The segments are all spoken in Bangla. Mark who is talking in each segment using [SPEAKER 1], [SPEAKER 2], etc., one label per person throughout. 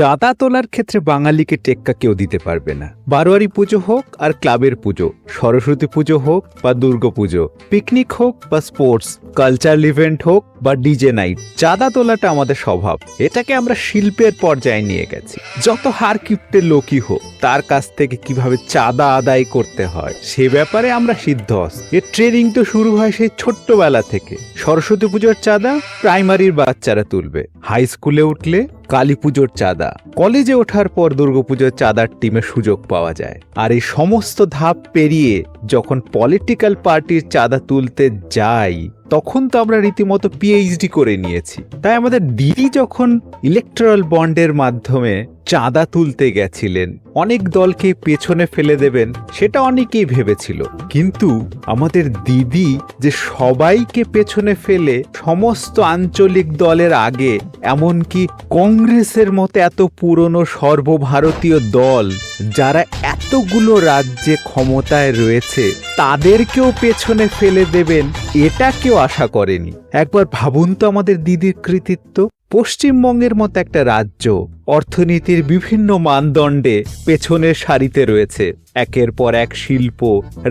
[SPEAKER 1] চাঁদা তোলার ক্ষেত্রে বাঙালিকে টেক্কা কেউ দিতে পারবে না। বারোয়ারি পুজো হোক আর ক্লাবের পুজো, সরস্বতী পুজো হোক বা দুর্গা পুজো, পিকনিক হোক বা স্পোর্টস, কালচারাল ইভেন্ট হোক বা ডিজে নাইট, চাঁদা তোলাটা আমাদের স্বভাব। এটাকে আমরা শিল্পের পর্যায়ে নিয়ে গেছি। যত হার কিপ্টে লোকই হোক, তার কাছ থেকে কীভাবে চাঁদা আদায় করতে হয়, সে ব্যাপারে আমরা সিদ্ধ এর ট্রেনিং তো শুরু হয় সেই ছোট্টবেলা থেকে। সরস্বতী পুজোর চাঁদা প্রাইমারির বাচ্চারা তুলবে। হাই স্কুলে উঠলে কালী পুজোর চাঁদা। কলেজে ওঠার পর দুর্গাপুজোর চাঁদার টিমে সুযোগ পাওয়া যায়। আর এই সমস্ত ধাপ পেরিয়ে যখন পলিটিক্যাল পার্টির চাঁদা তুলতে যাই তখন তো আমরা রীতিমতো পিএইচডি করে নিয়েছি। তাই আমাদের দিদি যখন ইলেকট্রাল বন্ডের মাধ্যমে চাঁদা তুলতে গেছিলেন, অনেক দলকে পেছনে ফেলে দেবেন, সেটা অনেকেই ভেবেছিল। কিন্তু আমাদের দিদি যে সবাইকে পেছনে ফেলে সমস্ত আঞ্চলিক দলের আগে, এমনকি কংগ্রেসের মতো এত পুরনো সর্বভারতীয় দল, যারা এতগুলো রাজ্যে ক্ষমতায় রয়েছে, তাদেরকেও পেছনে ফেলে দেবেন এটা কেউ আশা করেনি। একবার ভাবুন তো আমাদের দিদির কৃতিত্ব। পশ্চিমবঙ্গের মতো একটা রাজ্য অর্থনীতির বিভিন্ন মানদণ্ডে পেছনের সারিতে রয়েছে। একের পর এক শিল্প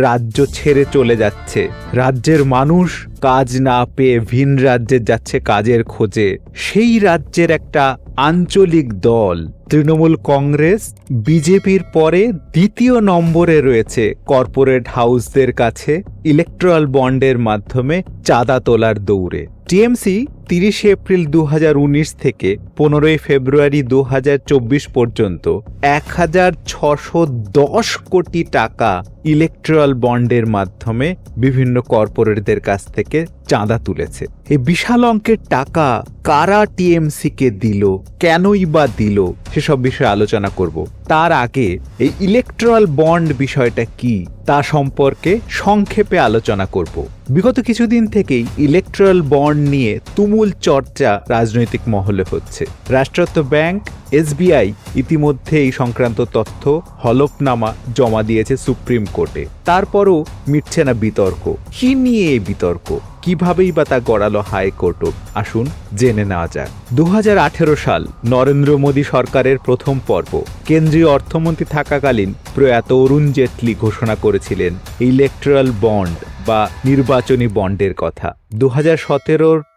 [SPEAKER 1] রাজ্য ছেড়ে চলে যাচ্ছে। রাজ্যের মানুষ কাজ না পেয়ে ভিন রাজ্যে যাচ্ছে কাজের খোঁজে। সেই রাজ্যের একটা আঞ্চলিক দল তৃণমূল কংগ্রেস, বিজেপির পরে দ্বিতীয় নম্বরে রয়েছে কর্পোরেট হাউসদের কাছে ইলেকট্রাল বন্ডের মাধ্যমে চাঁদা তোলার দৌড়ে। টিএমসি তিরিশে এপ্রিল দু হাজার উনিশ থেকে পনেরোই ফেব্রুয়ারি দু হাজার চব্বিশ পর্যন্ত এক হাজার ছশো দশ কোটি টাকা ইলেকট্রাল বন্ডের মাধ্যমে বিভিন্ন কর্পোরেটদের কাছ থেকে চাঁদা তুলেছে। এই বিশাল অঙ্কের টাকা কারা টিএমসিকে দিল, কেনই বা দিল, সেসব বিষয়ে আলোচনা করব। তার আগে এই ইলেকট্রাল বন্ড বিষয়টা কি, তা সম্পর্কে সংক্ষেপে আলোচনা করব। বিগত কিছুদিন থেকেই ইলেকট্রাল বন্ড নিয়ে তুমুল চর্চা রাজনৈতিক মহলে হচ্ছে। রাষ্ট্রায়ত্ত ব্যাংক এসবিআই ইতিমধ্যে এই সংক্রান্ত তথ্য হলফনামা জমা দিয়েছে সুপ্রিম কোর্টে। তারপরও মিটছে না বিতর্ক। কি নিয়ে এই বিতর্ক? কিভাবেই বা তা গড়ালো হাইকোর্টও? আসুন জেনে নেওয়া যাক। দু হাজার আঠেরো সাল নরেন্দ্র মোদী সরকারের প্রথম পর্ব। কেন্দ্রীয় অর্থমন্ত্রী থাকাকালীন প্রয়াত অরুণ জেটলি ঘোষণা করেছিলেন ইলেকট্রাল বন্ড। বা নির্বাচনী বন্ডের কথা। দু হাজার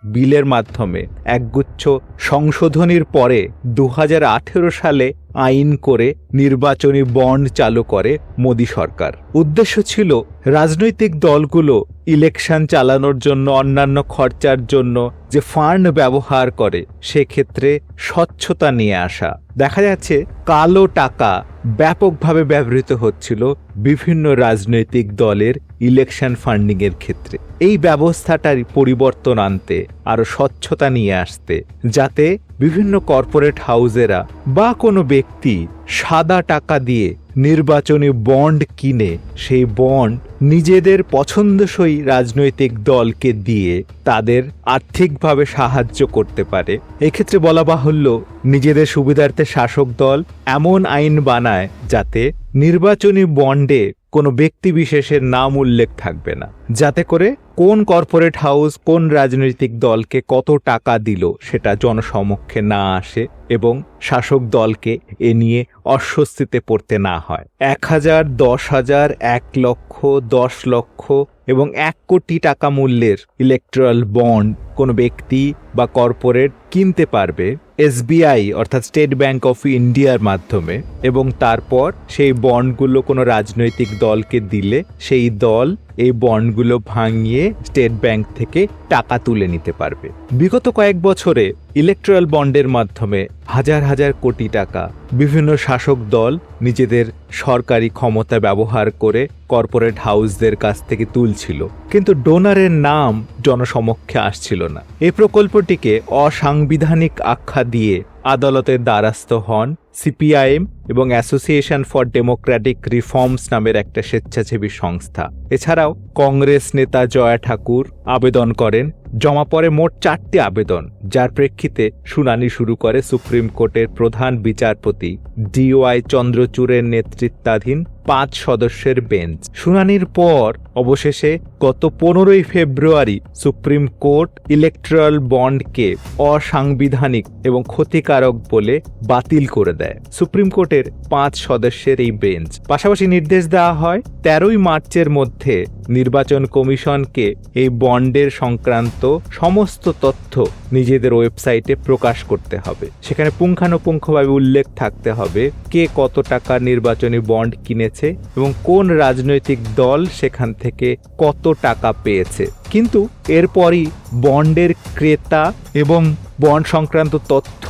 [SPEAKER 1] বিলের মাধ্যমে একগুচ্ছ সংশোধনীর পরে দুহাজার আঠেরো সালে আইন করে নির্বাচনী বন্ড চালু করে মোদী সরকার। উদ্দেশ্য ছিল রাজনৈতিক দলগুলো ইলেকশন চালানোর জন্য, অন্যান্য খরচার জন্য যে ফান্ড ব্যবহার করে, সেক্ষেত্রে স্বচ্ছতা নিয়ে আসা। দেখা যাচ্ছে কালো টাকা ব্যাপকভাবে ব্যবহৃত হচ্ছিল বিভিন্ন রাজনৈতিক দলের ইলেকশন ফান্ডিংয়ের ক্ষেত্রে। এই ব্যবস্থাটার পরিবর্তন আনতে আরও স্বচ্ছতা নিয়ে আসতে, যাতে বিভিন্ন কর্পোরেট হাউজেরা বা কোনো ব্যক্তি সাদা টাকা দিয়ে নির্বাচনী বন্ড কিনে সেই বন্ড নিজেদের পছন্দসই রাজনৈতিক দলকে দিয়ে তাদের আর্থিকভাবে সাহায্য করতে পারে। এক্ষেত্রে বলা বাহুল্য, নিজেদের সুবিধার্থে শাসক দল এমন আইন বানায় যাতে নির্বাচনী বন্ডে কোনো ব্যক্তি বিশেষের নাম উল্লেখ থাকবে না। যাতে করে কোন কর্পোরেট হাউস কোন রাজনৈতিক দলকে কত টাকা দিল সেটা জনসমক্ষে না আসে এবং শাসক দলকে এ নিয়ে অস্বস্তিতে পড়তে না হয়। এক হাজার, দশ হাজার, এক লক্ষ, দশ লক্ষ এবং এক কোটি টাকা মূল্যের ইলেকট্রাল বন্ড কোনো ব্যক্তি বা কর্পোরেট কিনতে পারবে এসবিআই অর্থাৎ স্টেট ব্যাংক অফ ইন্ডিয়ার মাধ্যমে এবং তারপর সেই বন্ডগুলো কোনো রাজনৈতিক দলকে দিলে সেই দল এই বন্ডগুলো ভাঙিয়ে স্টেট ব্যাংক থেকে টাকা তুলে নিতে পারবে। বিগত কয়েক বছরে ইলেকট্রাল বন্ডের মাধ্যমে হাজার হাজার কোটি টাকা। বিভিন্ন শাসক দল নিজেদের সরকারি ক্ষমতা ব্যবহার করে কর্পোরেট হাউসদের কাছ থেকে তুলছিল। কিন্তু ডোনারের নাম জনসমক্ষে আসছিল না। এ প্রকল্পটিকে অসাংবিধানিক আখ্যা দিয়ে আদালতের দ্বারস্থ হন সিপিআইএম এবং অ্যাসোসিয়েশন ফর ডেমোক্রেটিক রিফর্মস নামের একটা স্বেচ্ছাসেবী সংস্থা। এছাড়াও কংগ্রেস নেতা জয়া ঠাকুর আবেদন করেন জমা পড়ে মোট চারটি আবেদন, যার প্রেক্ষিতে শুনানি শুরু করে সুপ্রিম কোর্টের প্রধান বিচারপতি ডিওয়াই চন্দ্রচূড়ের নেতৃত্বাধীন পাঁচ সদস্যের বেঞ্চ। শুনানির পর, অবশেষে গত পনেরোই ফেব্রুয়ারি সুপ্রিম কোর্ট ইলেকট্রাল বন্ডকে অসাংবিধানিক এবং ক্ষতিকারক বলে বাতিল করে দেয়। সুপ্রিম কোর্টের পাঁচ সদস্যের এই বেঞ্চ। পাশাপাশি নির্দেশ দেওয়া হয়, তেরোই মার্চের মধ্যে নির্বাচন কমিশনকে এই বন্ডের সংক্রান্ত সমস্ত তথ্য নিজেদের ওয়েবসাইটে প্রকাশ করতে হবে। সেখানে পুঙ্খানুপুঙ্খভাবে উল্লেখ থাকতে হবে কে কত টাকার নির্বাচনী বন্ড কিনেছে এবং কোন রাজনৈতিক দল সেখান থেকে কত টাকা পেয়েছে। কিন্তু এরপরই বন্ডের ক্রেতা এবং বন্ড সংক্রান্ত তথ্য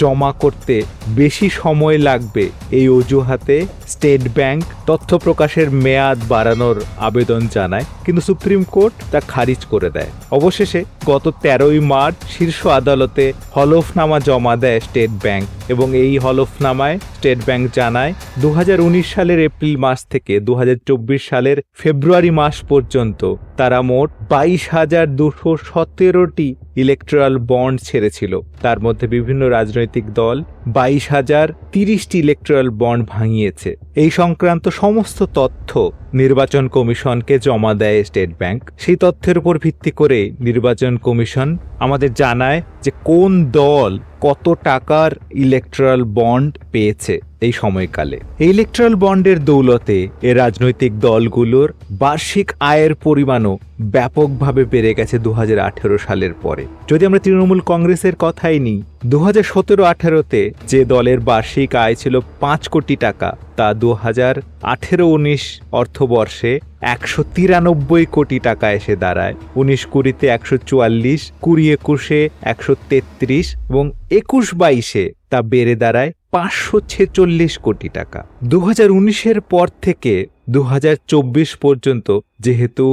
[SPEAKER 1] জমা করতে বেশি সময় লাগবে এই অজুহাতে স্টেট ব্যাংক তথ্য প্রকাশের মেয়াদ বাড়ানোর আবেদন জানায়, কিন্তু সুপ্রিম কোর্ট তা খারিজ করে দেয়। অবশেষে গত তেরোই মার্চ শীর্ষ আদালতে হলফনামা জমা দেয় স্টেট ব্যাংক এবং এই হলফনামায় স্টেট ব্যাংক জানায় দু হাজার উনিশ সালের এপ্রিল মাস থেকে দু হাজার চব্বিশ সালের ফেব্রুয়ারি মাস পর্যন্ত তারা মোট বাইশ হাজার দুশো সতেরোটি ইলেকট্রাল বন্ড ছেড়েছিল। তার মধ্যে বিভিন্ন রাজনৈতিক দল বাইশ হাজার তিরিশটি ইলেকট্রাল বন্ড ভাঙিয়েছে। এই সংক্রান্ত সমস্ত তথ্য নির্বাচন কমিশনকে জমা দেয় স্টেট ব্যাংক। সেই তথ্যের উপর ভিত্তি করে নির্বাচন কমিশন আমাদের জানায় যে কোন দল কত টাকার ইলেকট্রাল বন্ড পেয়েছে। এই সময়কালে। ইলেকট্রাল বন্ডের দৌলতে এ রাজনৈতিক দলগুলোর বার্ষিক আয়ের পরিমাণও ব্যাপকভাবে বেড়ে গেছে দু হাজার আঠেরো সালের পরে। যদি আমরা তৃণমূল কংগ্রেসের কথাই নিই দু হাজার সতেরো আঠেরোতে যে দলের বার্ষিক আয় ছিল পাঁচ কোটি টাকা, তা দু হাজার আঠেরো উনিশ অর্থবর্ষে একশো তিরানব্বই কোটি টাকা এসে দাঁড়ায়। উনিশ কুড়িতে একশো চুয়াল্লিশ, কুড়ি একুশে একশো তেত্রিশ এবং একুশ বাইশে তা বেড়ে দাঁড়ায় পাঁচশো ছেচল্লিশ কোটি টাকা। দু হাজার উনিশের পর থেকে দু হাজার চব্বিশ পর্যন্ত যেহেতু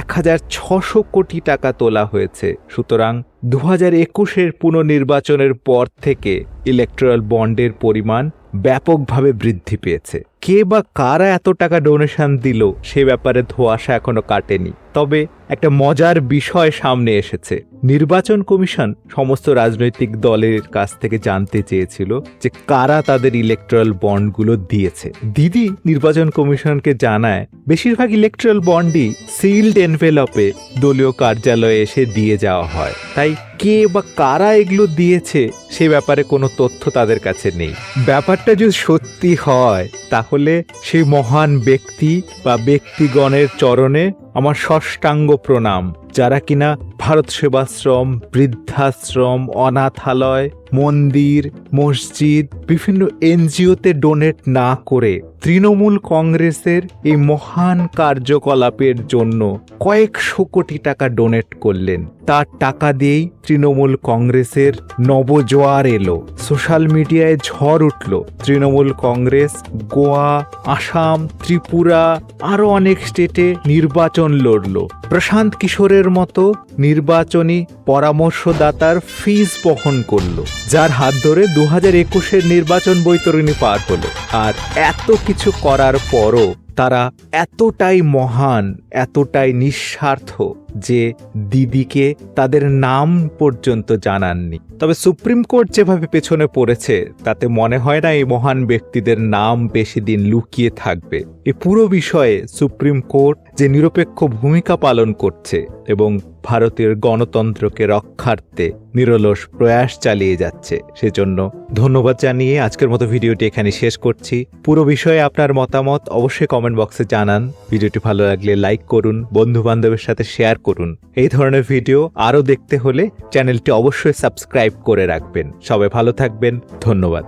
[SPEAKER 1] এক হাজার ছশো কোটি টাকা তোলা হয়েছে, সুতরাং দু হাজার একুশের পুনর্নির্বাচনের পর থেকে ইলেকট্রাল বন্ডের পরিমাণ ব্যাপকভাবে বৃদ্ধি পেয়েছে। কে বা কারা এত টাকা ডোনেশন দিল, সে ব্যাপারে ধোয়াশা এখনও কাটেনি। তবে একটা মজার বিষয় সামনে এসেছে। নির্বাচন কমিশন সমস্ত রাজনৈতিক দলের কাছ থেকে জানতে চেয়েছিল যে কারা তাদের ইলেকট্রাল বন্ডগুলো দিয়েছে। দিদি নির্বাচন কমিশনকে জানায়, বেশিরভাগ ইলেকট্রাল বন্ডই সিল্ড এনভেলপে দলীয় কার্যালয়ে এসে দিয়ে যাওয়া হয়। তাই কে বা কারা এগুলো দিয়েছে, সে ব্যাপারে কোনো তথ্য তাদের কাছে নেই। ব্যাপারটা যদি সত্যি হয়, তাহলে সেই মহান ব্যক্তি বা ব্যক্তিগণের চরণে আমার ষষ্ঠাঙ্গ প্রণাম যারা কিনা ভারত সেবাশ্রম, বৃদ্ধাশ্রম, অনাথালয়, মন্দির, মসজিদ, বিভিন্ন এনজিওতে ডোনেট না করে তৃণমূল কংগ্রেসের এই মহান কার্যকলাপের জন্য কয়েকশো কোটি টাকা ডোনেট করলেন। তার টাকা দিয়েই তৃণমূল কংগ্রেসের নবজোয়ার এলো। সোশ্যাল মিডিয়ায় ঝড় উঠল। তৃণমূল কংগ্রেস, গোয়া, আসাম, ত্রিপুরা, আরও অনেক স্টেটে নির্বাচন লড়ল। প্রশান্ত কিশোরের মতো নির্বাচনী পরামর্শদাতার ফিজ বহন করল, যার হাত ধরে দু হাজার একুশের নির্বাচন বৈতরণী পার হলো। আর এত কিছু করার পরও তারা এতটাই মহান, এতটাই নিঃস্বার্থ। যে দিদিকে তাদের নাম পর্যন্ত জানাননি। তবে সুপ্রিম কোর্ট যেভাবে পেছনে পড়েছে, তাতে মনে হয় না এই মহান ব্যক্তিদের নাম বেশি দিন লুকিয়ে থাকবে। এ পুরো বিষয়ে সুপ্রিম কোর্ট যে নিরপেক্ষ ভূমিকা পালন করছে এবং ভারতের গণতন্ত্রকে রক্ষার্থে নিরলস প্রয়াস চালিয়ে যাচ্ছে, সেজন্য ধন্যবাদ জানিয়ে আজকের মতো ভিডিওটি এখানে শেষ করছি। পুরো বিষয়ে আপনার মতামত অবশ্যই কমেন্ট বক্সে জানান। ভিডিওটি ভালো লাগলে লাইক করুন বন্ধু বান্ধবের সাথে শেয়ার করুন। এই ধরনের ভিডিও আরও দেখতে হলে চ্যানেলটি অবশ্যই সাবস্ক্রাইব করে রাখবেন। সবাই ভালো থাকবেন। ধন্যবাদ।